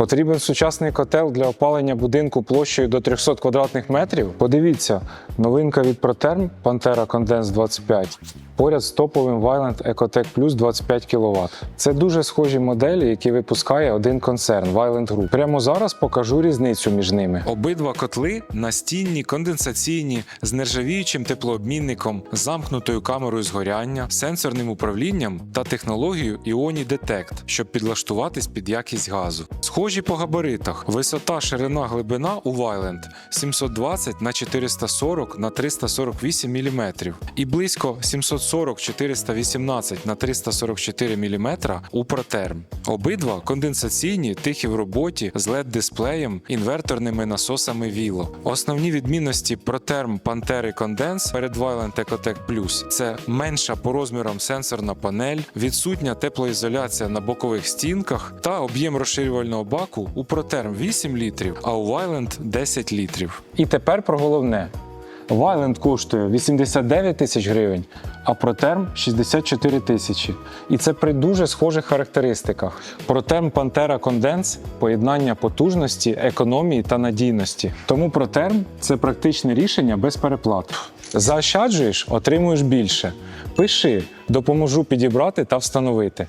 Потрібен сучасний котел для опалення будинку площею до 300 квадратних метрів. Подивіться, новинка від Протерм Pantera Condense 25 поряд з топовим Violent Ecotec Plus 25 кВт. Це дуже схожі моделі, які випускає один концерн Violent Group. Прямо зараз покажу різницю між ними. Обидва котли настінні, конденсаційні, з нержавіючим теплообмінником, замкнутою камерою згоряння, сенсорним управлінням та технологією Ioni Detect, щоб підлаштуватись під якість газу. Схожі по габаритах. Висота, ширина, глибина у Violent 720 на 440 на 348 мм і близько 740-418 на 344 мм у Proterm. Обидва конденсаційні, тихі в роботі з LED-дисплеєм, інверторними насосами Vilo. Основні відмінності Proterm Pantera Condense перед Violent Ecotec Plus – це менша по розмірам сенсорна панель, відсутня теплоізоляція на бокових стінках та об'єм розширювального баку у Proterm 8 літрів, а у Violent 10 літрів. І тепер про головне. Violent коштує 89 тисяч гривень, а протерм 64 тисячі. І це при дуже схожих характеристиках. Протерм Pantera Condense – поєднання потужності, економії та надійності. Тому протерм – це практичне рішення без переплат. Заощаджуєш, отримуєш більше. Пиши, допоможу підібрати та встановити.